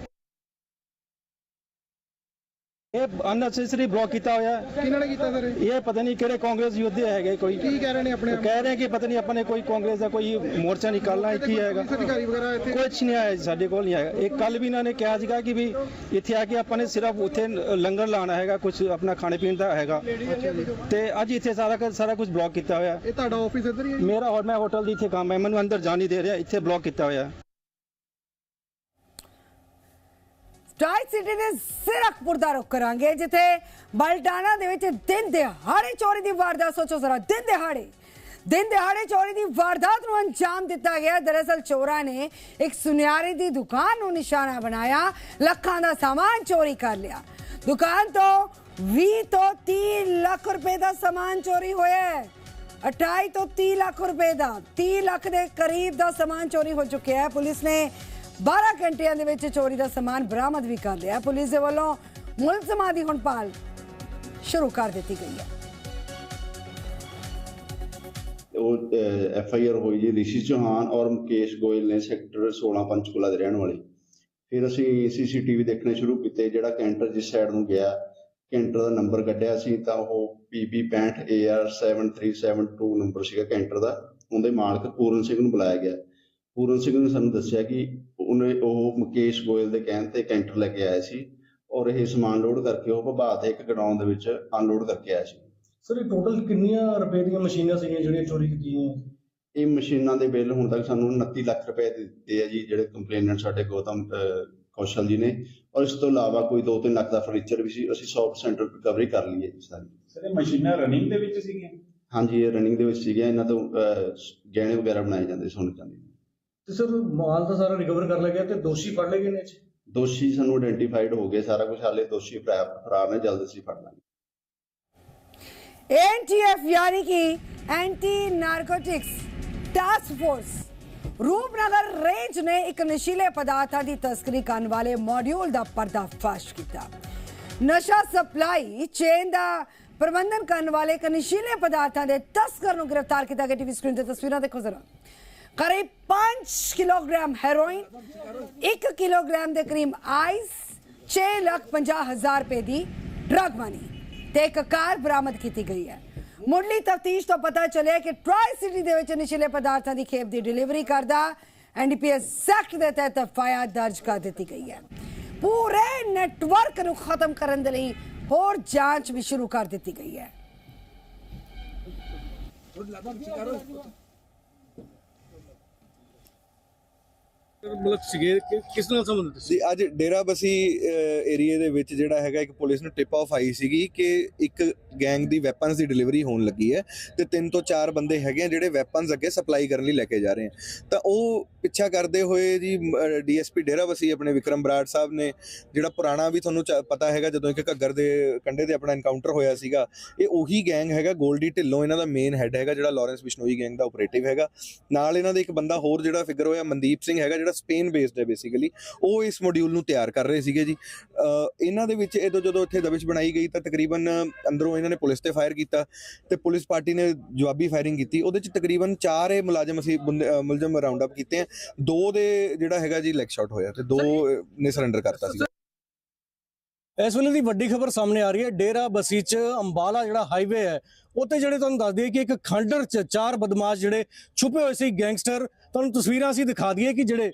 ਇਹ ਅਨਨੈਸੈਸਰੀ ਬਲੌਕ ਕੀਤਾ ਹੋਇਆ। ਕਿਹਨਾਂ ਨੇ ਕੀਤਾ ਸਰ ਇਹ? ਪਤਾ ਨਹੀਂ ਕਿਹੜੇ ਕਾਂਗਰਸ ਯੋਧੇ ਹੈਗੇ ਕੋਈ। ਕੀ ਕਹਿ ਰਹੇ ਨੇ ਆਪਣੇ ਕਹਿ ਰਹੇ ਕਿ ਪਤਾ ਨਹੀਂ ਆਪਾਂ ਨੇ ਕੋਈ ਕਾਂਗਰਸ ਦਾ ਕੋਈ ਮੋਰਚਾ ਨਿਕਾਲਣਾ ਕੀ ਹੈਗਾ। ਅਧਿਕਾਰੀ ਵਗੈਰਾ ਇੱਥੇ? ਕੁਝ ਨਹੀਂ ਆਇਆ ਸਾਡੇ ਕੋਲ ਨਹੀਂ ਆਇਆ। ਇਹ ਕੱਲ ਵੀ ਇਹਨਾਂ ਨੇ ਕਿਹਾ ਸੀਗਾ ਕਿ ਵੀ ਇੱਥੇ ਆ ਕੇ ਆਪਾਂ ਨੇ ਸਿਰਫ ਉੱਥੇ ਲੰਗਰ ਲਾਣਾ ਹੈਗਾ ਕੁਝ ਆਪਣਾ ਖਾਣੇ ਪੀਣ ਦਾ ਹੈਗਾ। ਤੇ ਅੱਜ ਇੱਥੇ ਸਾਰਾ ਸਾਰਾ ਕੁਝ ਬਲੌਕ ਕੀਤਾ ਹੋਇਆ। ਇਹ ਤੁਹਾਡਾ ਆਫਿਸ ਇੱਧਰ ਹੀ ਹੈ ਮੇਰਾ ਹੋਰ ਮੈਂ ਹੋਟਲ ਦੀ ਇੱਥੇ ਕੰਮ ਹੈ ਮੈਨੂੰ ਅੰਦਰ ਜਾਣ ਨਹੀਂ ਦੇ ਰਿਹਾ ਇੱਥੇ ਬਲੌਕ ਕੀਤਾ ਹੋਇਆ। ਸਟਾਰ ਸਿਟੀ ਦੇ ਸਿਰਕਪੁਰ ਦਾ ਰੁਖ ਕਰਾਂਗੇ, ਜਿੱਥੇ ਬਲਟਾਣਾ ਦੇ ਵਿੱਚ ਦਿਨ ਦਿਹਾੜੇ ਚੋਰੀ ਦੀ ਵਾਰਦਾਤ, ਸੋਚੋ ਜ਼ਰਾ, ਦਿਨ ਦਿਹਾੜੇ। ਦਿਨ ਦਿਹਾੜੇ ਚੋਰੀ ਦੀ ਵਾਰਦਾਤ ਨੂੰ ਅੰਜਾਮ ਦਿੱਤਾ ਗਿਆ। ਦਰਅਸਲ ਚੋਰਾਂ ਨੇ ਇੱਕ ਸੁਨਿਆਰੇ ਦੀ ਦੁਕਾਨ ਨੂੰ ਨਿਸ਼ਾਨਾ ਬਣਾਇਆ, ਲੱਖਾਂ ਦਾ ਸਾਮਾਨ ਚੋਰੀ ਕਰ ਲਿਆ। ਦੁਕਾਨ ਤੋਂ 20 ਤੋਂ 30 ਲੱਖ ਰੁਪਏ ਦਾ ਸਾਮਾਨ ਚੋਰੀ ਹੋਇਆ ਹੈ। 28 ਤੋਂ 30 ਲੱਖ ਰੁਪਏ ਦਾ 30 ਲੱਖ ਦੇ ਕਰੀਬ ਦਾ ਸਾਮਾਨ ਚੋਰੀ ਹੋ ਚੁੱਕਿਆ ਹੈ। ਪੁਲਿਸ ਨੇ 12 ਘੰਟਿਆਂ ਦੇ ਵਿੱਚ ਚੋਰੀ ਦਾ ਸਾਮਾਨ ਬਰਾਮਦ ਵੀ ਕਰ ਲਿਆ। ਪੁਲਿਸ ਦੇ ਵੱਲੋਂ ਮੁਲਜ਼ਮਾਂ ਦੀ ਹੁਣ ਭਾਲ ਸ਼ੁਰੂ ਕਰ ਦਿੱਤੀ ਗਈ ਹੈ। ਉਹ ਐਫ ਆਈ ਆਰ ਹੋਈ ਜੀ ਰਿਸ਼ੀ ਚੌਹਾਨ ਔਰ ਮੁਕੇਸ਼ ਗੋਇਲ ਨੇ ਸੈਕਟਰ 16 ਪੰਚਕੂਲਾ ਦੇ ਰਹਿਣ ਵਾਲੇ। ਫਿਰ ਅਸੀਂ ਸੀਸੀਟੀਵੀ ਦੇਖਣੇ ਸ਼ੁਰੂ ਕੀਤੇ, ਜਿਹੜਾ ਕੈਂਟਰ ਜਿਸ ਸਾਈਡ ਨੂੰ ਗਿਆ, ਕੈਂਟਰ ਦਾ ਨੰਬਰ ਕੱਢਿਆ ਸੀ ਤਾਂ ਉਹ PB 65 AR 7372 ਨੰਬਰ ਸੀਗਾ ਕੈਂਟਰ ਦਾ। ਉਹਦੇ ਮਾਲਕ ਪੂਰਨ ਸਿੰਘ ਨੂੰ ਬੁਲਾਇਆ ਗਿਆ। ਪੂਰਨ ਸਿੰਘ ਨੇ ਸਾਨੂੰ ਦੱਸਿਆ ਕਿ ਉਹਨੇ ਉਹ ਮੁਕੇਸ਼ ਗੋਇਲ ਦੇ ਕਹਿਣ ਤੇ ਕੈਂਟਰ ਲੈ ਕੇ ਆਇਆ ਸੀ ਔਰ ਇਹ ਸਮਾਨ ਲੋਡ ਕਰਕੇ ਉਹ ਦੇ ਇੱਕ ਗਡਾਊਨ ਦੇ ਵਿੱਚ ਅਨਲੋਡ ਕਰਕੇ ਆਇਆ ਸੀ। ਸਰ ਇਹ ਟੋਟਲ ਕਿੰਨੀਆਂ ਰੁਪਏ ਦੀਆਂ ਮਸ਼ੀਨਾਂ ਸੀਗੀਆਂ ਜਿਹੜੀਆਂ ਚੋਰੀ ਕੀਤੀਆਂ? ਇਹ ਮਸ਼ੀਨਾਂ ਦੇ ਬਿੱਲ ਹੁਣ ਤੱਕ ਸਾਨੂੰ 29 ਲੱਖ ਰੁਪਏ ਦੇ ਦਿੱਤੇ ਆ ਜੀ ਜਿਹੜੇ ਕੰਪਲੇਨੈਂਟ ਸਾਡੇ ਗੌਤਮ ਕੌਸ਼ਲ ਜੀ ਨੇ। ਔਰ ਇਸ ਤੋਂ ਇਲਾਵਾ ਕੋਈ 2-3 ਲੱਖ ਦਾ ਫਰਨੀਚਰ ਵੀ ਸੀ ਅਸੀਂ 100% ਰਿਕਵਰੀ ਕਰ ਲਈ ਹੈ ਜੀ ਸਾਰੀ। ਸਰ ਇਹ ਮਸ਼ੀਨਾਂ ਰਨਿੰਗ ਦੇ ਵਿੱਚ ਸੀਗੀਆਂ? ਹਾਂਜੀ ਇਹ ਰਨਿੰਗ ਦੇ ਵਿੱਚ ਸੀਗੀਆਂ ਇਹਨਾਂ ਤੋਂ ਗਹਿਣੇ ਵਗੈਰਾ ਬਣਾਏ ਜਾਂਦੇ ਸੋਨੇ ਚਾਂਦੀ। ਤੇ ਸਰ ਮਾਲ ਤਾਂ ਸਾਰਾ ਰਿਕਵਰ ਕਰ ਲਿਆ ਗਿਆ ਤੇ ਦੋਸ਼ੀ ਫੜ ਲਏ ਗਏ ਨੇ ਇਹ 'ਚ ਦੋਸ਼ੀ ਸਾਨੂੰ ਆਇਡੈਂਟੀਫਾਈਡ ਹੋ ਗਏ ਸਾਰਾ ਕੁਝ ਹਾਲੇ ਦੋਸ਼ੀ ਫਰਾ- ਫਰਾਰ ਨੇ ਜਲਦ ਅਸੀਂ ਫੜ ਲਾਂਗੇ एनटीएफ यानी कि anti narcotics task force Rupnagar range ਨੇ ਇੱਕ ਨਸ਼ੀਲੇ ਪਦਾਰਥਾਂ ਦੀ ਤਸਕਰੀ ਕਰਨ ਵਾਲੇ ਮੋਡਿਊਲ ਦਾ ਪਰਦਾਫਾਸ਼ ਕੀਤਾ ਨਸ਼ਾ ਸਪਲਾਈ ਚੇਨ ਦਾ ਪ੍ਰਬੰਧਨ ਕਰਨ ਵਾਲੇ ਇੱਕ ਨਸ਼ੀਲੇ ਪਦਾਰਥਾਂ ਦੇ ਤਸਕਰ ਨੂੰ ਗ੍ਰਿਫਤਾਰ ਕੀਤਾ ਗਿਆ ਟੀਵੀ ਸਕਰੀਨ ਤੇ ਤਸਵੀਰਾਂ ਦੇਖੋ ਜ਼ਰਾ ਕਰੀਬ 5 ਕਿਲੋਗ੍ਰਾਮ ਹੈਰੋਇਨ 1 ਕਿਲੋਗ੍ਰਾਮ ਦੇ ਕਰੀਮ ਆਈਸ 6 ਲੱਖ 50 ਹਜ਼ਾਰ ਰੁਪਏ ਦੀ ਡਰਗ ਮਨੀ ਤੇ ਇੱਕ ਕਾਰ ਬਰਾਮਦ ਕੀਤੀ ਗਈ ਹੈ ਮੁੱਢਲੀ ਤਫਤੀਸ਼ ਤੋਂ ਪਤਾ ਚੱਲਿਆ ਕਿ ਟਰਾਈ ਸਿਟੀ ਦੇ ਵਿੱਚ ਨਸ਼ੀਲੇ ਪਦਾਰਥਾਂ ਦੀ ਖੇਪ ਦੀ ਡਿਲੀਵਰੀ ਕਰਦਾ ਐਨਡੀਪੀਐਸ ਐਕਟ ਦੇ ਤਹਿਤ ਐਫਆਈਆਰ ਦਰਜ ਕਰ ਦਿੱਤੀ ਗਈ ਹੈ ਪੂਰੇ ਨੈਟਵਰਕ ਨੂੰ ਖਤਮ ਕਰਨ ਦੇ ਲਈ ਹੋਰ ਜਾਂਚ ਵੀ ਸ਼ੁਰੂ ਕਰ ਦਿੱਤੀ ਗਈ ਹੈ ਮਤਲਬ ਸੀਗੇ, ਕਿ ਕਿਸ ਨਾਲ ਸੰਬੰਧਿਤ ਸੀ? ਜੀ, ਅੱਜ ਡੇਰਾ ਬਸੀ ਏਰੀਆ ਦੇ ਵਿੱਚ ਜਿਹੜਾ ਹੈਗਾ, ਇੱਕ ਪੁਲਿਸ ਨੂੰ ਟਿਪ ਆਫ ਆਈ ਸੀਗੀ ਕਿ ਇੱਕ ਗੈਂਗ ਦੀ ਵੈਪਨਸ ਦੀ ਡਿਲੀਵਰੀ ਹੋਣ ਲੱਗੀ ਹੈ ਤੇ ਤਿੰਨ ਤੋਂ ਚਾਰ ਬੰਦੇ ਹੈਗੇ ਆ ਜਿਹੜੇ ਵੈਪਨਸ ਅੱਗੇ ਸਪਲਾਈ ਕਰਨ ਲਈ ਲੈ ਕੇ ਜਾ ਰਹੇ ਆ। ਤਾਂ ਉਹ ਪਿੱਛਾ ਕਰਦੇ ਹੋਏ ਜੀ ਡੀਐਸਪੀ ਡੇਰਾ ਬਸੀ ਆਪਣੇ ਵਿਕਰਮ ਬਰਾੜ ਸਾਹਿਬ ਨੇ ਜਿਹੜਾ ਪੁਰਾਣਾ ਵੀ ਤੁਹਾਨੂੰ ਚ- ਪਤਾ ਹੈਗਾ ਜਦੋਂ ਇੱਕ ਘੱਗਰ ਦੇ ਕੰਢੇ ਤੇ ਆਪਣਾ ਐਨਕਾਊਂਟਰ ਹੋਇਆ ਸੀਗਾ, ਇਹ ਉਹੀ ਗੈਂਗ ਹੈਗਾ ਗੋਲਡੀ ਢਿੱਲੋਂ ਇਹਨਾਂ ਦਾ ਮੇਨ ਹੈੱਡ ਹੈਗਾ ਜਿਹੜਾ ਲਾਰੈਂਸ ਬਿਸ਼ਨੋਈ ਗੈਂਗ ਦਾ ਆਪਰੇਟਿਵ ਹੈਗਾ। ਨਾਲ ਇਹਨਾਂ ਦਾ ਇੱਕ ਬੰਦਾ ਹੋਰ ਜਿਹੜਾ ਫਿਗਰ ਹੋਇਆ, ਮਨਦੀਪ ਸਿੰਘ ਹੈਗਾ ਜਿਹੜਾ ਸਪੇਨ ਬੇਸਡ ਹੈ ਬੇਸਿਕਲੀ ਉਹ ਇਸ ਮੋਡਿਊਲ ਨੂੰ ਤਿਆਰ ਕਰ ਰਹੇ ਸੀਗੇ ਜੀ। ਇਹਨਾਂ ਦੇ ਵਿੱਚ ਇਹ ਤੋਂ ਜਦੋਂ ਇੱਥੇ ਦਬਿਸ਼ ਬਣਾਈ ਗਈ ਤਾਂ ਤਕਰੀਬਨ ਅੰਦਰੋਂ ਇਹਨਾਂ ਨੇ ਪੁਲਿਸ ਤੇ ਫਾਇਰ ਕੀਤਾ ਤੇ ਪੁਲਿਸ ਪਾਰਟੀ ਨੇ ਜਵਾਬੀ ਫਾਇਰਿੰਗ ਕੀਤੀ। ਉਹਦੇ ਚ ਤਕਰੀਬਨ 4 ਇਹ ਮੁਲਾਜ਼ਮ ਅਸੀਂ ਮੁਲਜ਼ਮ ਰਾਉਂਡ ਅਪ ਕੀਤੇ ਆ। ਦੋ ਦੇ ਜਿਹੜਾ ਹੈਗਾ ਜੀ ਲੈਗ ਸ਼ਾਟ ਹੋਇਆ ਤੇ ਦੋ ਨੇ ਸਰੈਂਡਰ ਕਰਤਾ ਸੀ ਇਸ ਵੇਲੇ ਦੀ ਵੱਡੀ ਖਬਰ ਸਾਹਮਣੇ ਆ ਰਹੀ ਹੈ। ਡੇਰਾ ਬਸੀ ਚ ਅੰਬਾਲਾ ਜਿਹੜਾ ਹਾਈਵੇ ਹੈ ਉੱਤੇ ਜਿਹੜੇ ਤੁਹਾਨੂੰ ਦੱਸ ਦਈਏ ਕਿ ਇੱਕ ਖੰਡਰ ਚ ਚਾਰ ਬਦਮਾਸ਼ ਜਿਹੜੇ ਛੁਪੇ ਹੋਏ ਸੀ ਗੈਂਗਸਟਰ। ਤੁਹਾਨੂੰ ਤਸਵੀਰਾਂ ਅਸੀਂ ਦਿਖਾ ਦਈਏ ਕਿ ਜਿਹੜੇ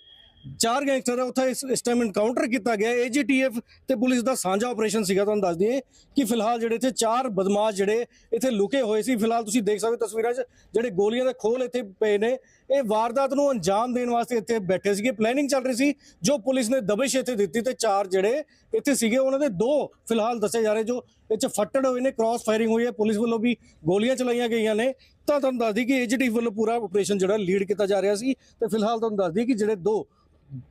ਚਾਰ ਗੈਂਗਸਟਰ ਹੈ ਉੱਥੇ ਇਸ ਇਸ ਟਾਈਮ ਐਨਕਾਊਂਟਰ ਕੀਤਾ ਗਿਆ। ਏਜੀਟੀਐਫ ਤੇ ਪੁਲਿਸ ਦਾ ਸਾਂਝਾ ਆਪਰੇਸ਼ਨ ਸੀਗਾ, ਤੁਹਾਨੂੰ ਦੱਸ ਦਈਏ ਕਿ ਫਿਲਹਾਲ ਜਿਹੜੇ ਇੱਥੇ ਚਾਰ ਬਦਮਾਸ਼ ਜਿਹੜੇ ਇੱਥੇ ਲੁਕੇ ਹੋਏ ਸੀ, ਫਿਲਹਾਲ ਤੁਸੀਂ ਦੇਖ ਸਕਦੇ ਹੋ ਤਸਵੀਰਾਂ 'ਚ, ਜਿਹੜੇ ਗੋਲੀਆਂ ਦੇ ਖੋਲ ਇੱਥੇ ਪਏ ਨੇ, ਇਹ ਵਾਰਦਾਤ ਨੂੰ ਅੰਜਾਮ ਦੇਣ ਵਾਸਤੇ ਇੱਥੇ ਬੈਠੇ ਸੀਗੇ। ਪਲੈਨਿੰਗ ਚੱਲ ਰਹੀ ਸੀ, ਜੋ ਪੁਲਿਸ ਨੇ ਦਬਿਸ਼ ਇੱਥੇ ਦਿੱਤੀ ਤੇ ਚਾਰ ਜਿਹੜੇ ਇੱਥੇ ਸੀਗੇ, ਉਹਨਾਂ ਦੇ ਦੋ ਫਿਲਹਾਲ ਦੱਸੇ ਜਾ ਰਹੇ, ਜੋ ਇਹ 'ਚ ਫੱਟੜ ਹੋਏ ਨੇ ਕ੍ਰਾਸ ਫਾਇਰਿੰਗ ਹੋਈ ਹੈ, ਪੁਲਿਸ ਵੱਲੋਂ ਵੀ ਗੋਲੀਆਂ ਚਲਾਈਆਂ ਗਈਆਂ ਨੇ। ਤਾਂ ਤੁਹਾਨੂੰ ਦੱਸ ਦਈ ਕਿ ਏਜੀਟੀ ਵੱਲੋਂ ਪੂਰਾ ਆਪਰੇਸ਼ਨ ਜਿਹੜਾ ਲੀਡ ਕੀਤਾ ਜਾ ਰਿਹਾ ਸੀ, ਤੇ ਫਿਲਹਾਲ ਤੁਹਾਨੂੰ ਦੱਸ ਦਈ ਕਿ ਜਿਹੜੇ ਦੋ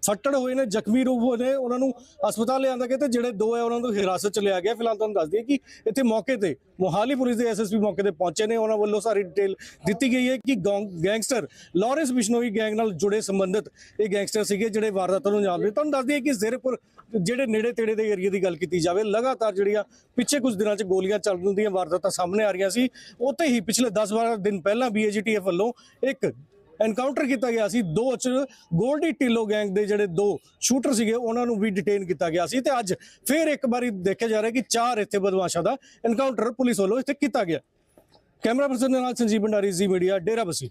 ਫੱਟੜ ਹੋਏ ਨੇ, ਜ਼ਖਮੀ ਰੂਪ ਹੋਏ ਨੇ, ਉਹਨਾਂ ਨੂੰ ਹਸਪਤਾਲ ਲਿਆਂਦਾ ਗਿਆ ਤੇ ਜਿਹੜੇ ਦੋ ਹੈ ਉਹਨਾਂ ਨੂੰ ਹਿਰਾਸਤ ਚ ਲਿਆ ਗਿਆ। ਫਿਲਹਾਲ ਤੁਹਾਨੂੰ ਦੱਸ ਦਈਏ ਕਿ ਇੱਥੇ ਮੌਕੇ ਤੇ ਮੋਹਾਲੀ ਪੁਲਿਸ ਦੇ ਐਸਐਸਪੀ ਮੌਕੇ ਤੇ ਪਹੁੰਚੇ ਨੇ। ਉਹਨਾਂ ਵੱਲੋਂ ਸਾਰੀ ਡਿਟੇਲ ਦਿੱਤੀ ਗਈ ਹੈ ਕਿ ਗੈਂਗਸਟਰ ਲਾਰੈਂਸ ਬਿਸ਼ਨੋਈ ਗੈਂਗ ਨਾਲ ਜੁੜੇ ਸੰਬੰਧਿਤ ਇਹ ਗੈਂਗਸਟਰ ਸੀਗੇ ਜਿਹੜੇ ਵਾਰਦਾਤਾਂ ਨੂੰ ਅੰਜਾਮ ਦੇ। ਤੁਹਾਨੂੰ ਦੱਸ ਦਈਏ ਕਿ ਜ਼ੇਰੇਪੁਰ ਜਿਹੜੇ ਨੇੜੇ ਤੇੜੇ ਦੇ ਏਰੀਆ ਦੀ ਗੱਲ ਕੀਤੀ ਜਾਵੇ, ਲਗਾਤਾਰ ਜਿਹੜੀਆਂ ਪਿੱਛੇ ਕੁਝ ਦਿਨਾਂ 'ਚ ਗੋਲੀਆਂ ਚੱਲਣ ਦੀਆਂ ਵਾਰਦਾਤਾਂ ਸਾਹਮਣੇ ਆ ਰਹੀਆਂ ਸੀ, ਉੱਥੇ ਹੀ ਪਿਛਲੇ 10-12 ਦਿਨ ਪਹਿਲਾਂ ਬੀਏਜੀਟੀਐਫ ਵੱਲੋਂ ਇੱਕ ਐਨਕਾਊਂਟਰ ਕੀਤਾ ਗਿਆ ਸੀ। ਦੋ ਚ ਗੋਲਡੀ ਟਿੱਲੋ ਗੈਂਗ ਦੇ ਜਿਹੜੇ ਦੋ ਸ਼ੂਟਰ ਸੀਗੇ, ਉਹਨਾਂ ਨੂੰ ਵੀ ਡਿਟੇਨ ਕੀਤਾ ਗਿਆ ਸੀ ਤੇ ਅੱਜ ਫੇਰ ਇੱਕ ਵਾਰੀ ਦੇਖਿਆ ਜਾ ਰਿਹਾ ਕਿ ਚਾਰ ਇੱਥੇ ਬਦਮਾਸ਼ਾਂ ਦਾ ਐਨਕਾਊਂਟਰ ਪੁਲਿਸ ਵੱਲੋਂ ਇੱਥੇ ਕੀਤਾ ਗਿਆ। ਕੈਮਰਾ ਪਰਸਨ ਨਾਲ ਸੰਜੀਵ ਭੰਡਾਰੀ, ਜੀ ਮੀਡੀਆ, ਡੇਰਾ ਬਸੀ।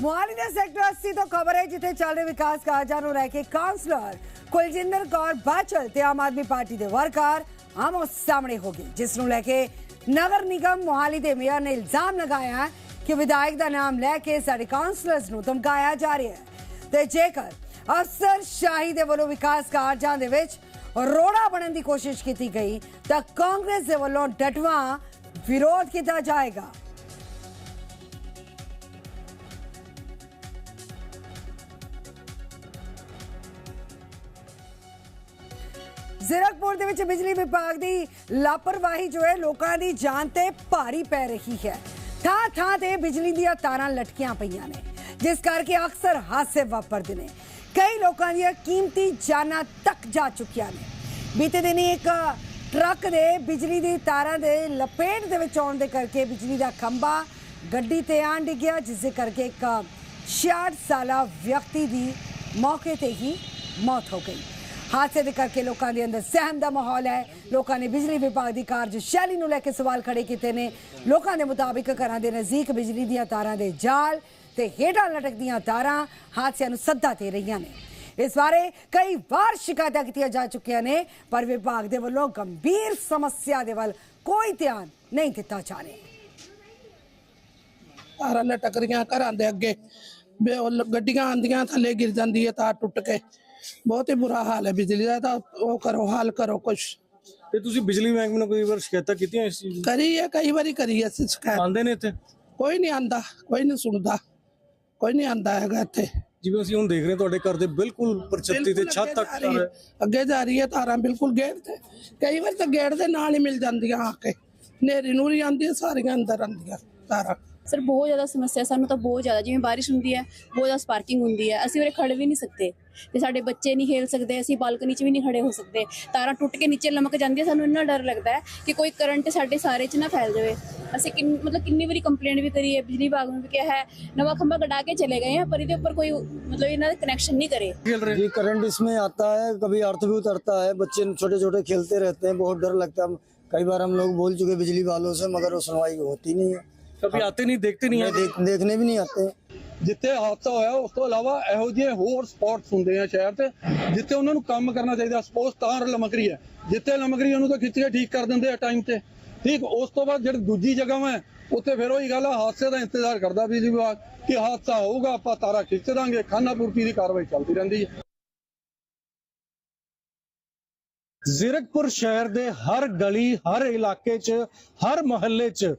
ਮੋਹਾਲੀ ਦੇ ਸੈਕਟਰ 80 ਤੋਂ ਖਬਰ ਹੈ, ਜਿੱਥੇ ਚੱਲ ਰਹੇ ਵਿਕਾਸ ਕਾਰਜਾਂ ਨੂੰ ਲੈ ਕੇ ਕਾਉਂਸਲਰ ਕੁਲਜਿੰਦਰ ਕੌਰ ਬਾਚਲ ਤੇ ਆਮ ਆਦਮੀ ਪਾਰਟੀ ਦੇ ਵਰਕਰ ਆਮੋ ਸਾਹਮਣੇ ਹੋ ਗਏ, ਜਿਸ ਨੂੰ ਲੈ ਕੇ ਨਗਰ ਨਿਗਮ ਮੋਹਾਲੀ ਦੇ ਮੇਅਰ ਨੇ ਇਲਜ਼ਾਮ ਲਗਾਇਆ ਕਿ ਵਿਧਾਇਕ ਦਾ ਨਾਮ ਲੈ ਕੇ ਸਾਡੇ ਕਾਉਂਸਲਰਸ ਨੂੰ ਧਮਕਾਇਆ ਜਾ ਰਿਹਾ ਹੈ। ਤੇ ਜੇਕਰ ਅਫਸਰ ਸ਼ਾਹੀ ਦੇ ਵੱਲੋਂ ਵਿਕਾਸ ਕਾਰਜਾਂ ਦੇ ਵਿੱਚ ਰੋੜਾ ਬਣਨ ਦੀ ਕੋਸ਼ਿਸ਼ ਕੀਤੀ ਗਈ, ਤਾਂ ਕਾਂਗਰਸ ਦੇ ਵੱਲੋਂ ਡਟਵਾ ਵਿਰੋਧ ਕੀਤਾ ਜਾਏਗਾ। ਜ਼ੀਰਕਪੁਰ ਦੇ ਵਿੱਚ ਬਿਜਲੀ ਵਿਭਾਗ ਦੀ ਲਾਪਰਵਾਹੀ ਜੋ ਹੈ, ਲੋਕਾਂ ਦੀ ਜਾਨ ਤੇ ਭਾਰੀ ਪੈ ਰਹੀ ਹੈ। ਥਾਂ ਥਾਂ ਤੇ ਬਿਜਲੀ ਦੀਆਂ ਤਾਰਾਂ ਲਟਕੀਆਂ ਪਈਆਂ ਨੇ, ਜਿਸ ਕਰਕੇ ਅਕਸਰ ਹਾਦਸੇ ਵਾਪਰਦੇ ਨੇ। ਕਈ ਲੋਕਾਂ ਦੀਆਂ ਕੀਮਤੀ ਜਾਨਾਂ ਤੱਕ ਜਾ ਚੁੱਕੀਆਂ ਨੇ। ਬੀਤੇ ਦਿਨੀ ਇੱਕ ਟਰੱਕ ਦੇ ਬਿਜਲੀ ਦੀ ਤਾਰਾਂ ਦੇ ਲਪੇਟ ਦੇ ਵਿੱਚ ਆਉਣ ਦੇ ਕਰਕੇ ਬਿਜਲੀ ਦਾ ਖੰਭਾ ਗੱਡੀ ਤੇ ਆਣ ਡਿੱਗਿਆ, ਜਿਸ ਦੇ ਕਰਕੇ ਇੱਕ 66 ਸਾਲਾ ਵਿਅਕਤੀ ਦੀ ਮੌਕੇ ਤੇ ਹੀ ਮੌਤ ਹੋ ਗਈ। ਹਾਦਸੇ ਦੇ ਕਰਕੇ ਲੋਕਾਂ ਦੇ ਅੰਦਰ ਸਹਿਮ ਦਾ ਮਾਹੌਲ ਹੈ। ਲੋਕਾਂ ਨੇ ਬਿਜਲੀ ਵਿਭਾਗ ਦੀ ਕਾਰਜਸ਼ੈਲੀ ਨੂੰ ਲੈ ਕੇ ਸਵਾਲ ਖੜੇ ਕੀਤੇ ਨੇ। ਲੋਕਾਂ ਦੇ ਮੁਤਾਬਿਕ ਘਰਾਂ ਦੇ ਨਜ਼ਦੀਕ ਬਿਜਲੀ ਦੀਆਂ ਤਾਰਾਂ ਦੇ ਜਾਲ ਤੇ ਹੇਠਾਂ ਲਟਕਦੀਆਂ ਤਾਰਾਂ ਹਾਦਸਿਆਂ ਨੂੰ ਸੱਦਾ ਦੇ ਰਹੀਆਂ ਨੇ। ਇਸ ਬਾਰੇ ਕਈ ਵਾਰ ਸ਼ਿਕਾਇਤਾਂ ਕੀਤੀਆਂ ਜਾ ਚੁੱਕੀਆਂ ਨੇ, ਪਰ ਵਿਭਾਗ ਦੇ ਵੱਲੋਂ ਗੰਭੀਰ ਸਮੱਸਿਆ ਦੇ ਵੱਲ ਕੋਈ ਧਿਆਨ ਨਹੀਂ ਦਿੱਤਾ ਜਾ ਰਿਹਾ। ਤਾਰਾਂ ਲਟਕ ਰਹੀਆਂ ਘਰਾਂ ਦੇ ਅੱਗੇ। ਗੱਡੀਆਂ ਆਂਦੀਆਂ ਥੱਲੇ ਗਿਰ ਜਾਂਦੀ ਹੈ ਤਾਰ ਟੁੱਟ ਕੇ। ਬਹੁਤ ਹੀ ਬੁਰਾ ਹਾਲ ਹੈ ਬਿਜਲੀ ਦਾ ਤਾਂ ਉਹ ਕਰੋ ਹੱਲ ਕਰੋ ਕੁਛ। ਤੇ ਤੁਸੀਂ ਬਿਜਲੀ ਮਹਿਕਮੇ ਨੂੰ ਕਈ ਵਾਰ ਸ਼ਿਕਾਇਤਾਂ ਕੀਤੀਆਂ ਇਸ ਚੀਜ਼ ਕਰੀ ਹੈ ਕਈ ਵਾਰੀ ਕਰੀ ਹੈ ਅਸੀਂ ਸ਼ਿਕਾਇਤ। ਆਉਂਦੇ ਨੇ ਇੱਥੇ? ਕੋਈ ਨਹੀਂ ਆਂਦਾ ਕੋਈ ਨਹੀਂ ਸੁਣਦਾ ਕੋਈ ਨਹੀਂ ਆਂਦਾ ਹੈਗਾ ਇੱਥੇ। ਜਿਵੇਂ ਅਸੀਂ ਹੁਣ ਦੇਖ ਰਹੇ ਹਾਂ ਤੁਹਾਡੇ ਘਰ ਦੇ ਬਿਲਕੁਲ ਪਰਛੱਤੀ ਤੇ ਬਿਲਕੁਲ ਛੱਤ ਅੱਗੇ ਤੱਕ ਜਾ ਰਹੀ ਹੈ। ਅੱਗੇ ਜਾ ਰਹੀ ਹੈ ਤਾਰਾਂ ਬਿਲਕੁਲ ਗੇਟ ਤੇ। ਕਈ ਵਾਰ ਤਾਂ ਗੇਟ ਦੇ ਨਾਲ ਹੀ ਮਿਲ ਜਾਂਦੀਆਂ ਆ ਕੇ। ਨੇਰੀ ਨੂਰੀ ਆਂਦੀ ਹੈ ਸਾਰੀਆਂ ਅੰਦਰ ਆਂਦੀਆਂ ਤਾਰਾਂ। ਸਰ ਬਹੁਤ ਜ਼ਿਆਦਾ ਸਮੱਸਿਆ ਸਾਨੂੰ ਤਾਂ ਬਹੁਤ ਜ਼ਿਆਦਾ ਜਿਵੇਂ ਬਾਰਿਸ਼ ਹੁੰਦੀ ਹੈ ਬਹੁਤ ਜ਼ਿਆਦਾ ਸਪਾਰਕਿੰਗ ਹੁੰਦੀ ਹੈ ਅਸੀਂ ਉਰੇ ਖੜੇ ਵੀ ਨਹੀਂ ਸਕਦੇ ਤੇ ਸਾਡੇ ਬੱਚੇ ਨਹੀਂ ਖੇਲ ਸਕਦੇ ਅਸੀਂ ਬਾਲਕਨੀ 'ਚ ਵੀ ਨਹੀਂ ਖੜੇ ਹੋ ਸਕਦੇ ਤਾਰਾਂ ਟੁੱਟ ਕੇ ਨੀਚੇ ਲਮਕ ਜਾਂਦੀਆਂ ਸਾਨੂੰ ਇੰਨਾ ਡਰ ਲੱਗਦਾ ਹੈ ਕਿ ਕੋਈ ਕਰੰਟ ਸਾਡੇ ਸਾਰੇ 'ਚ ਨਾ ਫੈਲ ਜਾਵੇ ਅਸੀਂ ਕਿੰਨ ਮਤਲਬ ਕਿੰਨੀ ਵਾਰੀ ਕੰਪਲੇਂਟ ਵੀ ਕਰੀ ਹੈ ਬਿਜਲੀ ਵਿਭਾਗ ਨੂੰ ਵੀ ਕਿਹਾ ਹੈ ਨਵਾਂ ਖੰਭਾ ਕਢਾ ਕੇ ਚਲੇ ਗਏ हैं पर ਇਹਦੇ ਉੱਪਰ ਕੋਈ ਮਤਲਬ ਇਹਨਾਂ ਦਾ ਕਨੈਕਸ਼ਨ ਨਹੀਂ करे जी करंट इसमें आता है कभी अर्थ भी उतरता है बच्चे छोटे छोटे खेलते रहते हैं बहुत डर लगता है कई बार हम लोग बोल चुके बिजली वालों से मगर वो सुनवाई होती नहीं है कभी आते नहीं देखते नहीं नहीं, देख, देखने भी नहीं आते ਜਿੱਥੇ ਹਾਦਸਾ ਹੋਇਆ ਉਸ ਤੋਂ ਇਲਾਵਾ ਇਹੋ ਜਿਹੇ ਹੋਰ ਸਪੌਟਸ ਹੁੰਦੇ ਆ ਸ਼ਹਿਰ ਤੇ ਜਿੱਥੇ ਉਹਨਾਂ ਨੂੰ ਕੰਮ ਕਰਨਾ ਚਾਹੀਦਾ ਸਪੋਜ਼ ਤਾਰ ਲਮਕ ਰਹੀ ਹੈ ਜਿੱਥੇ ਲਮਕ ਰਹੀ ਹੈ ਉਹਨੂੰ ਤਾਂ ਖਿੱਚ ਕੇ ਠੀਕ ਕਰ ਦਿੰਦੇ ਆ ਟਾਈਮ ਤੇ ਠੀਕ ਉਸ ਤੋਂ ਬਾਅਦ ਜਿਹੜੀ ਦੂਜੀ ਜਗ੍ਹਾ ਹੈ ਉੱਥੇ ਫਿਰ ਉਹੀ ਗੱਲ ਆ ਹਾਦਸੇ ਦਾ ਇੰਤਜ਼ਾਰ ਕਰਦਾ ਬਿਜਲੀ ਵਿਭਾਗ ਕਿ ਹਾਦਸਾ ਹੋਊਗਾ ਆਪਾਂ ਤਾਰਾ ਖਿੱਚ ਦਾਂਗੇ ਖਾਨਾ ਪੂਰਤੀ ਦੀ ਕਾਰਵਾਈ ਚੱਲਦੀ ਰਹਿੰਦੀ ਹੈ ਜ਼ੀਰਕਪੁਰ ਸ਼ਹਿਰ ਦੇ ਹਰ ਗਲੀ ਹਰ ਇਲਾਕੇ 'ਚ ਹਰ ਮੁਹੱਲੇ 'ਚ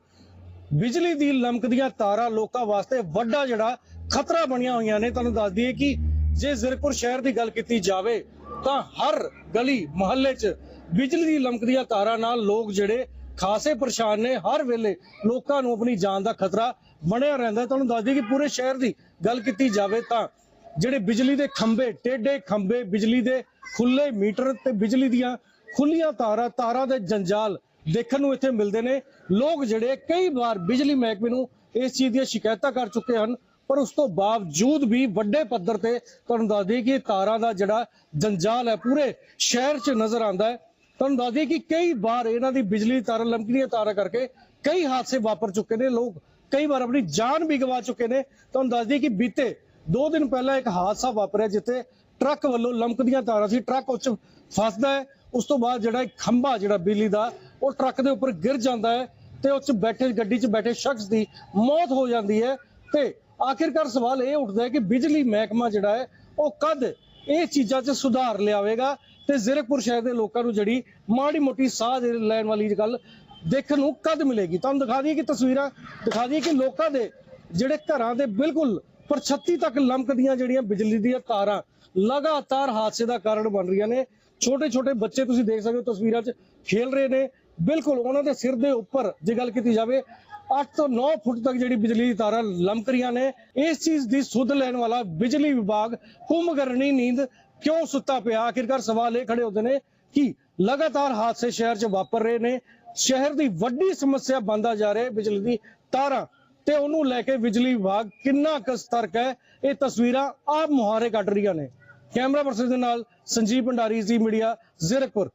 ਬਿਜਲੀ ਦੀ ਲਮਕਦੀਆਂ ਤਾਰਾਂ ਲੋਕਾਂ ਵਾਸਤੇ ਵੱਡਾ ਜਿਹੜਾ ਖਤਰਾ ਬਣੀਆਂ ਹੋਈਆਂ ਨੇ। ਤੁਹਾਨੂੰ ਦੱਸ ਦਈਏ ਕਿ ਜੇ ਜ਼ੀਰਕਪੁਰ ਸ਼ਹਿਰ ਦੀ ਗੱਲ ਕੀਤੀ ਜਾਵੇ, ਤਾਂ ਹਰ ਗਲੀ ਮੁਹੱਲੇ 'ਚ ਬਿਜਲੀ ਦੀ ਲਮਕਦੀਆਂ ਤਾਰਾਂ ਨਾਲ ਲੋਕ ਜਿਹੜੇ ਖਾਸੇ ਪਰੇਸ਼ਾਨ ਨੇ। ਹਰ ਵੇਲੇ ਲੋਕਾਂ ਨੂੰ ਆਪਣੀ ਜਾਨ ਦਾ ਖਤਰਾ ਬਣਿਆ ਰਹਿੰਦਾ ਤੁਹਾਨੂੰ ਦੱਸ ਦਈਏ ਕਿ ਪੂਰੇ ਸ਼ਹਿਰ ਦੀ ਗੱਲ ਕੀਤੀ ਜਾਵੇ, ਤਾਂ ਜਿਹੜੇ ਬਿਜਲੀ ਦੇ ਖੰਭੇ ਟੇਡੇ ਖੰਭੇ, ਬਿਜਲੀ ਦੇ ਖੁੱਲੇ ਮੀਟਰ ਤੇ ਬਿਜਲੀ ਦੀਆਂ ਖੁੱਲੀਆਂ ਤਾਰਾਂ ਤਾਰਾਂ ਦੇ ਜੰਜਾਲ ਦੇਖਣ ਨੂੰ ਇੱਥੇ ਮਿਲਦੇ ਨੇ। ਲੋਕ ਜਿਹੜੇ ਕਈ ਵਾਰ ਬਿਜਲੀ ਮਹਿਕਮੇ ਨੂੰ ਇਸ ਚੀਜ਼ ਦੀਆਂ ਸ਼ਿਕਾਇਤਾਂ ਕਰ ਚੁੱਕੇ ਹਨ, ਪਰ ਉਸ ਤੋਂ ਬਾਵਜੂਦ ਵੀ ਵੱਡੇ ਪੱਧਰ ਤੇ ਤੁਹਾਨੂੰ ਦੱਸ ਦਈਏ ਕਿ ਤਾਰਾਂ ਦਾ ਜਿਹੜਾ ਜੰਜਾਲ ਹੈ, ਪੂਰੇ ਸ਼ਹਿਰ 'ਚ ਨਜ਼ਰ ਆਉਂਦਾ ਹੈ। ਤੁਹਾਨੂੰ ਦੱਸ ਦਈਏ ਕਿ ਕਈ ਵਾਰ ਇਹਨਾਂ ਦੀ ਬਿਜਲੀ ਤਾਰਾਂ ਲੰਮਕੀਆਂ ਤਾਰਾਂ ਕਰਕੇ ਕਈ ਹਾਦਸੇ ਵਾਪਰ ਚੁੱਕੇ ਨੇ। ਲੋਕ ਕਈ ਵਾਰ ਆਪਣੀ ਜਾਨ ਵੀ ਗਵਾ ਚੁੱਕੇ ਨੇ। ਤੁਹਾਨੂੰ ਦੱਸ ਦਈਏ ਕਿ ਬੀਤੇ ਦੋ ਦਿਨ ਪਹਿਲਾਂ ਇੱਕ ਹਾਦਸਾ ਵਾਪਰਿਆ ਜਿੱਥੇ ਟਰੱਕ ਵੱਲੋਂ ਲੰਮਕਦੀਆਂ ਤਾਰਾਂ ਸੀ। ਟਰੱਕ ਉੱਚ ਫਸਦਾ ਹੈ। ਉਸ ਤੋਂ ਬਾਅਦ ਜਿਹੜਾ ਇੱਕ ਖੰਭਾ, ਜਿਹੜਾ ਬਿਜਲੀ ਦਾ ਉਹ ਟਰੱਕ ਦੇ ਉੱਪਰ ਗਿਰ ਜਾਂਦਾ ਹੈ ਤੇ ਉਸ 'ਚ ਬੈਠੇ ਗੱਡੀ 'ਚ ਬੈਠੇ ਸ਼ਖਸ ਦੀ ਮੌਤ ਹੋ ਜਾਂਦੀ ਹੈ ਤੇ ਆਖਿਰਕਾਰ ਸਵਾਲ ਇਹ ਉੱਠਦਾ ਹੈ ਕਿ ਬਿਜਲੀ ਮਹਿਕਮਾ ਜਿਹੜਾ ਹੈ, ਉਹ ਕਦ ਇਹ ਚੀਜ਼ਾਂ 'ਚ ਸੁਧਾਰ ਲਿਆਵੇਗਾ ਤੇ ਜ਼ੀਰਕਪੁਰ ਸ਼ਹਿਰ ਦੇ ਲੋਕਾਂ ਨੂੰ ਜਿਹੜੀ ਮਾੜੀ ਮੋਟੀ ਸਾਹ ਲੈਣ ਵਾਲੀ ਗੱਲ ਦੇਖਣ ਨੂੰ ਕਦ ਮਿਲੇਗੀ? ਤੁਹਾਨੂੰ ਦਿਖਾ ਦਈਏ ਕਿ ਤਸਵੀਰਾਂ, ਦਿਖਾ ਦਈਏ ਕਿ ਲੋਕਾਂ ਦੇ ਜਿਹੜੇ ਘਰਾਂ ਦੇ ਬਿਲਕੁਲ ਪਰਛੱਤੀ ਤੱਕ ਲਮਕਦੀਆਂ ਜਿਹੜੀਆਂ ਬਿਜਲੀ ਦੀਆਂ ਤਾਰਾਂ ਲਗਾਤਾਰ ਹਾਦਸੇ ਦਾ ਕਾਰਨ ਬਣ ਰਹੀਆਂ ਨੇ। ਛੋਟੇ ਛੋਟੇ ਬੱਚੇ ਤੁਸੀਂ ਦੇਖ ਸਕਦੇ ਹੋ ਤਸਵੀਰਾਂ 'ਚ ਖੇਲ ਰਹੇ ਨੇ। ਬਿਲਕੁਲ ਉਹਨਾਂ ਦੇ ਸਿਰ ਦੇ ਉੱਪਰ ਜੇ ਗੱਲ ਕੀਤੀ ਜਾਵੇ 8 ਤੋਂ 9 ਫੁੱਟ ਤੱਕ ਜਿਹੜੀ ਬਿਜਲੀ ਦੀ ਤਾਰਾਂ ਲਮਕ ਰਹੀਆਂ ਨੇ, ਇਸ ਚੀਜ਼ ਦੀ ਸੁਧ ਲੈਣ ਵਾਲਾ ਬਿਜਲੀ ਵਿਭਾਗ ਕੁੰਭ ਨੀਂਦ ਕਿਉਂ ਸੁੱਤਾ ਪਿਆ? ਆਖਿਰਕਾਰ ਸਵਾਲ ਇਹ ਖੜੇ ਹੁੰਦੇ ਨੇ ਕਿ ਲਗਾਤਾਰ ਹਾਦਸੇ ਸ਼ਹਿਰ 'ਚ ਵਾਪਰ ਰਹੇ ਨੇ, ਸ਼ਹਿਰ ਦੀ ਵੱਡੀ ਸਮੱਸਿਆ ਬਣਦਾ ਜਾ ਰਿਹਾ ਬਿਜਲੀ ਦੀ ਤਾਰਾਂ ਤੇ ਉਹਨੂੰ ਲੈ ਕੇ ਬਿਜਲੀ ਵਿਭਾਗ ਕਿੰਨਾ ਕੁ ਸਤਰਕ ਹੈ, ਇਹ ਤਸਵੀਰਾਂ ਆਪ ਮੁਹਾਰੇ ਕੱਢ ਰਹੀਆਂ ਨੇ। ਕੈਮਰਾ ਪਰਸਨ ਦੇ ਨਾਲ ਸੰਜੀਵ ਭੰਡਾਰੀ, ਜੀ ਮੀਡੀਆ, ਜ਼ੀਰਕਪੁਰ।